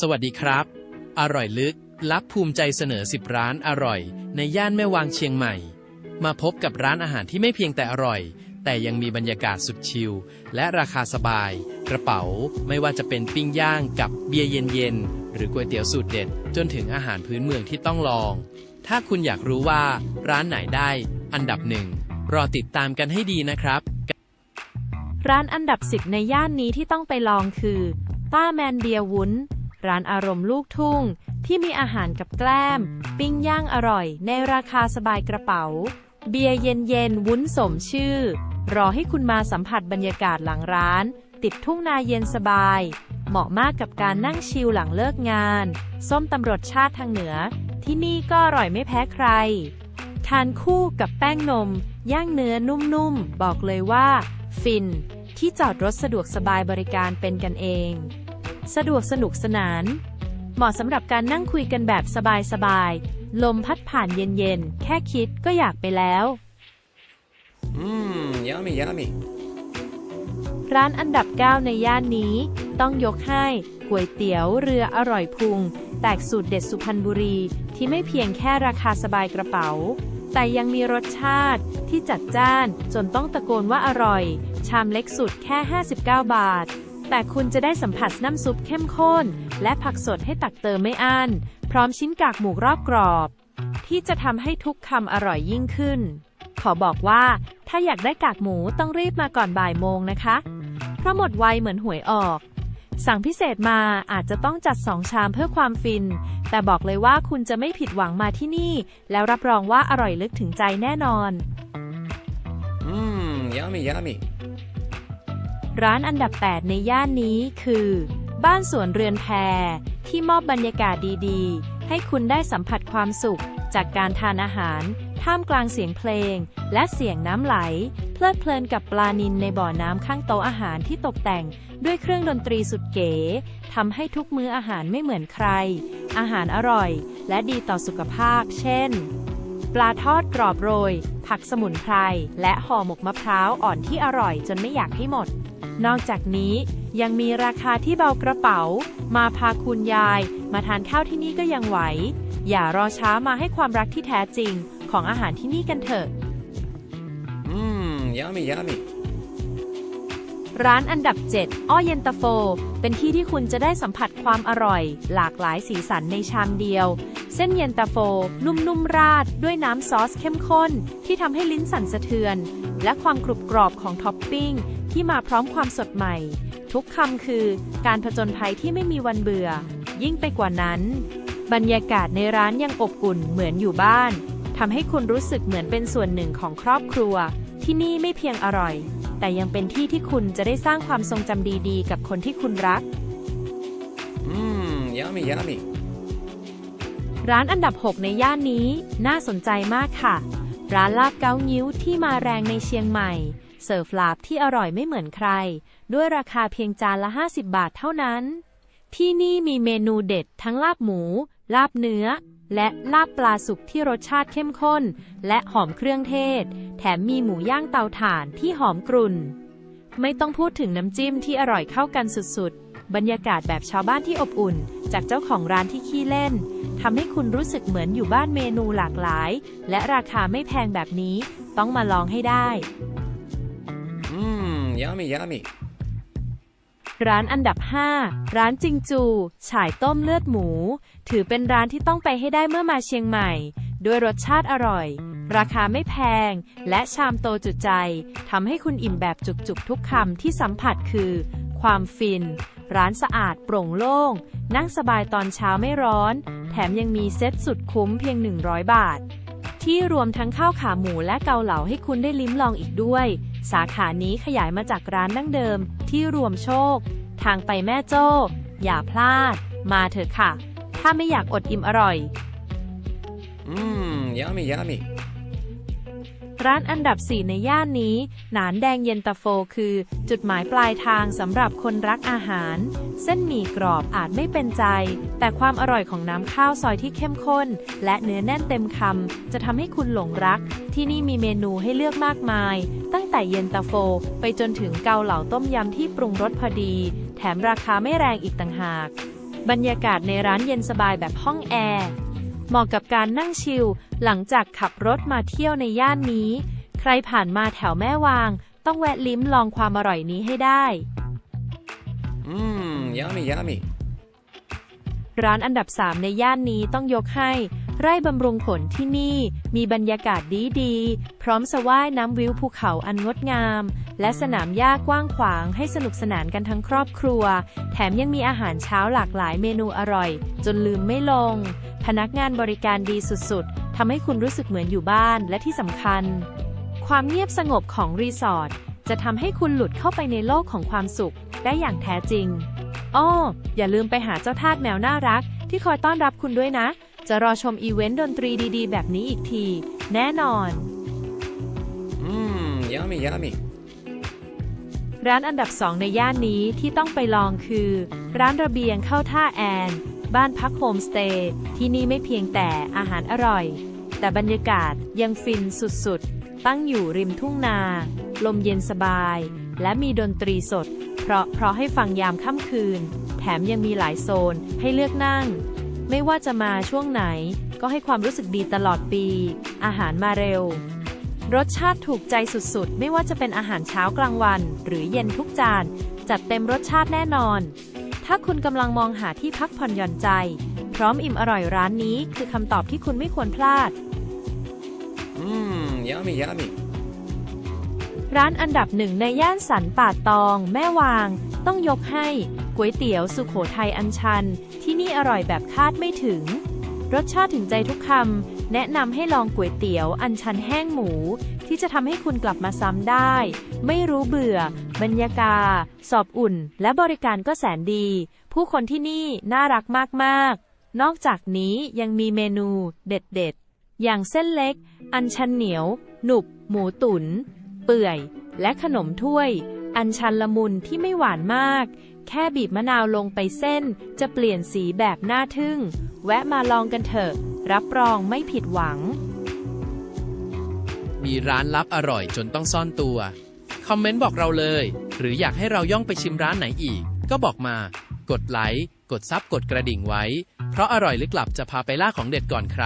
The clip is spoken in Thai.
สวัสดีครับ อร่อยลึก ลับภูมิใจเสนอ 10 ร้านอร่อย ในย่านแม่วางเชียงใหม่ มาพบกับร้านอาหารที่ไม่เพียงแต่อร่อย แต่ยังมีบรรยากาศสุดชิล และราคาสบาย กระเป๋าไม่ว่าจะเป็นปิ้งย่างกับเบียร์เย็นๆ หรือก๋วยเตี๋ยวสูตรเด็ด จนถึงอาหารพื้นเมืองที่ต้องลอง ถ้าคุณอยากรู้ว่าร้านไหนได้ อันดับหนึ่งรอติดตามกันให้ดีนะครับ ร้านอันดับสิบในย่านนี้ที่ต้องไปลองคือ ป้าแมนเบียร์วุ้น ร้านอารมณ์ลูกทุ่ง ที่มีอาหารกับแกล้ม ปิ้งย่างอร่อย ในราคาสบายกระเป๋า เบียร์เย็นๆวุ้นสมชื่อ รอให้คุณมาสัมผัสบรรยากาศหลังร้าน ติดทุ่งนาเย็นสบาย เหมาะมากกับการนั่งชิลหลังเลิกงาน ส้มตำรสชาติทางเหนือ ที่นี่ก็อร่อยไม่แพ้ใคร ทานคู่กับแป้งนม ย่างเนื้อนุ่มๆบอกเลยว่า ฟินที่จอดรถสะดวกสบายบริการเป็นกันเอง สะดวกสนุกสนาน เหมาะสำหรับการนั่งคุยกันแบบสบายๆ ลมพัดผ่านเย็นๆ แค่คิดก็อยากไปแล้ว Mmm, yummy, yummy. ร้านอันดับ 9 ในย่านนี้ ต้องยกให้ก๋วยเตี๋ยวเรืออร่อยพุง แตกสูตรเด็ดสุพรรณบุรี ที่ไม่เพียงแค่ราคาสบายกระเป๋า แต่ยังมีรสชาติที่จัดจ้าน จนต้องตะโกนว่าอร่อย ชามเล็กสุดแค่ 59 บาท แต่คุณจะได้สัมผัสน้ำซุปเข้มข้น และผักสดให้ตักเติมไม่อั้น พร้อมชิ้นกากหมูรอบกรอบ ที่จะทำให้ทุกคำอร่อยยิ่งขึ้น ขอบอกว่าถ้าอยากได้กากหมูต้องรีบมาก่อนบ่ายโมงนะคะ เพราะหมดไวเหมือนหวยออก สั่งพิเศษมาอาจจะต้องจัดสองชามเพื่อความฟิน แต่บอกเลยว่าคุณจะไม่ผิดหวังมาที่นี่ แล้วรับรองว่าอร่อยลึกถึงใจแน่นอน Mmm, yummy, yummy. ร้านอันดับ 8 ในย่านนี้คือ บ้านสวนเรือนแพร ที่มอบบรรยากาศดีๆ ให้คุณได้สัมผัสความสุข จากการทานอาหาร ท่ามกลางเสียงเพลง และเสียงน้ำไหล เพลิดเพลินกับปลานิลในบ่อน้ำข้างโต๊ะอาหารที่ตกแต่ง ด้วยเครื่องดนตรีสุดเก๋ทำให้ทุกมื้ออาหารไม่เหมือนใคร อาหารอร่อย และดีต่อสุขภาพ เช่น ปลาทอดกรอบโรย ผักสมุนไพร และห่อหมกมะพร้าวอ่อนที่อร่อยจนไม่อยากให้หมด นอกจากนี้ยังมีราคาที่เบากระเป๋า มาพาคุณยาย มาทานข้าวที่นี่ก็ยังไหว อย่ารอช้ามาให้ความรักที่แท้จริงของอาหารที่นี่กันเถอะ Mmm, yummy, yummy. ร้านอันดับ 7 อ้อเย็นตาโฟ เป็นที่ที่คุณจะได้สัมผัสความอร่อย หลากหลายสีสันในชามเดียว เส้นเย็นตาโฟ นุ่มๆราด ด้วยน้ำซอสเข้มข้น ที่ทำให้ลิ้นสั่นสะเทือน และความกรุบกรอบของท็อปปิ้ง ที่มาพร้อมความสดใหม่ ทุกคำคือการผจญภัยที่ไม่มีวันเบื่อ ยิ่งไปกว่านั้น บรรยากาศในร้านยังอบอุ่นเหมือนอยู่บ้านทำให้คุณรู้สึกเหมือนเป็นส่วนหนึ่งของครอบครัว ที่นี่ไม่เพียงอร่อย แต่ยังเป็นที่ที่คุณจะได้สร้างความทรงจำดีๆ กับคนที่คุณรัก Mmm, yummy, yummy. ร้านอันดับ 6 ในย่านนี้ น่าสนใจมากค่ะ ร้านลาบเกางิ้วที่มาแรงในเชียงใหม่ เสิร์ฟลาบที่อร่อยไม่เหมือนใคร ด้วยราคาเพียงจานละ 50 บาทเท่านั้น ที่นี่มีเมนูเด็ดทั้งลาบหมู ลาบเนื้อ และลาบปลาสุกที่รสชาติเข้มข้น และหอมเครื่องเทศ แถมมีหมูย่างเตาถ่านที่หอมกรุ่น ไม่ต้องพูดถึงน้ำจิ้มที่อร่อยเข้ากันสุดๆ บรรยากาศแบบชาวบ้านที่อบอุ่น จากเจ้าของร้านที่ขี้เล่นทำให้คุณรู้สึกเหมือนอยู่บ้านเมนูหลากหลาย และราคาไม่แพงแบบนี้ต้องมาลองให้ได้ Mmm, yummy, yummy. ร้านอันดับ 5 ร้านจิงจู ฉายต้มเลือดหมู ถือเป็นร้านที่ต้องไปให้ได้เมื่อมาเชียงใหม่ ด้วยรสชาติอร่อย ราคาไม่แพง และชามโตจุใจทำให้คุณอิ่มแบบจุกๆทุกคำที่สัมผัสคือ ความฟิน ร้านสะอาดโปร่งโล่ง นั่งสบายตอนเช้าไม่ร้อน แถมยังมีเซ็ตสุดคุ้มเพียง 100 บาท ที่รวมทั้งข้าวขาหมูและเกาเหลาให้คุณได้ลิ้มลองอีกด้วย สาขานี้ขยายมาจากร้านดั้งเดิม ที่รวมโชค ทางไปแม่โจ้ อย่าพลาด มาเถอะค่ะ ถ้าไม่อยากอดอิ่มอร่อย Mmm, yummy, yummy. ร้านอันดับ 4 ในย่านนี้ หนานแดงเย็นตาโฟคือ จุดหมายปลายทางสำหรับคนรักอาหาร เส้นหมี่กรอบอาจไม่เป็นใจ แต่ความอร่อยของน้ำข้าวซอยที่เข้มข้น และเนื้อแน่นเต็มคำจะทำให้คุณหลงรัก ที่นี่มีเมนูให้เลือกมากมาย ตั้งแต่เย็นตาโฟ ไปจนถึงเกาเหลาต้มยำที่ปรุงรสพอดี แถมราคาไม่แรงอีกต่างหาก บรรยากาศในร้านเย็นสบายแบบห้องแอร์ เหมาะกับการนั่งชิลหลังจากขับรถมาเที่ยวในย่านนี้ ใครผ่านมาแถวแม่วาง ต้องแวะลิ้มลองความอร่อยนี้ให้ได้ Mmm, yummy, yummy. ร้านอันดับ 3 ในย่านนี้ต้องยกให้ ไร่บำรุงผลที่นี่ มีบรรยากาศดีๆ พร้อมสว่ายน้ำวิวภูเขาอันงดงาม และสนามหญ้ากว้างขวางให้สนุกสนานกันทั้งครอบครัว แถมยังมีอาหารเช้าหลากหลายเมนูอร่อย จนลืมไม่ลง พนักงานบริการดีสุดๆทำให้คุณรู้สึกเหมือนอยู่บ้านและที่สำคัญ ความเงียบสงบของรีสอร์ทจะทำให้คุณหลุดเข้าไปในโลกของความสุขได้อย่างแท้จริงอ้ออย่าลืมไปหาเจ้าทาสแมวน่ารัก ที่คอยต้อนรับคุณด้วยนะ จะรอชมอีเวนต์ดนตรีดีๆ แบบนี้อีกที แน่นอน Mmm, yummy, yummy. ร้านอันดับ2ในย่านนี้ที่ต้องไปลองคือ ร้านระเบียงเข้าท่าแอน บ้านพักโฮมสเตย์ที่นี่ไม่เพียงแต่อาหารอร่อย แต่บรรยากาศยังฟินสุดๆ ตั้งอยู่ริมทุ่งนา ลมเย็นสบาย และมีดนตรีสด เพราะเพราะให้ฟังยามค่ำคืน แถมยังมีหลายโซนให้เลือกนั่ง ไม่ว่าจะมาช่วงไหน ก็ให้ความรู้สึกดีตลอดปี อาหารมาเร็ว รสชาติถูกใจสุดๆ ไม่ว่าจะเป็นอาหารเช้ากลางวัน หรือเย็นทุกจาน จัดเต็มรสชาติแน่นอน ถ้าคุณกำลังมองหาที่พักผ่อนหย่อนใจ พร้อมอิ่มอร่อยร้านนี้คือคำตอบที่คุณไม่ควรพลาด Mmm, yummy, yummy. ร้านอันดับหนึ่งในย่านสันป่าตอง แม่วาง ต้องยกให้ก๋วยเตี๋ยวสุโขทัยอันชัน ที่นี่อร่อยแบบคาดไม่ถึง รสชาติถึงใจทุกคำ แนะนำให้ลองก๋วยเตี๋ยวอันชันแห้งหมู ที่จะทำให้คุณกลับมาซ้ำได้ ไม่รู้เบื่อ บรรยากาศ สอบอุ่น และบริการก็แสนดี ผู้คนที่นี่น่ารักมากๆ นอกจากนี้ยังมีเมนูเด็ดๆ อย่างเส้นเล็ก อันชันเหนียว หนุบ หมูตุน๋น เปื่อย และขนมถ้วย อันชันละมุนที่ไม่หวานมาก แค่บีบมะนาวลงไปเส้น จะเปลี่ยนสีแบบน่าทึ่ง แวะมาลองกันเถอะ รับรองไม่ผิดหวัง มีร้านลับอร่อยจนต้องซ่อนตัว คอมเมนต์บอกเราเลย หรืออยากให้เราย่องไปชิมร้านไหนอีก ก็บอกมา กดไลค์ กดซับกดกระดิ่งไว้ เพราะอร่อยลึกลับจะพาไปล่าของเด็ดก่อนใคร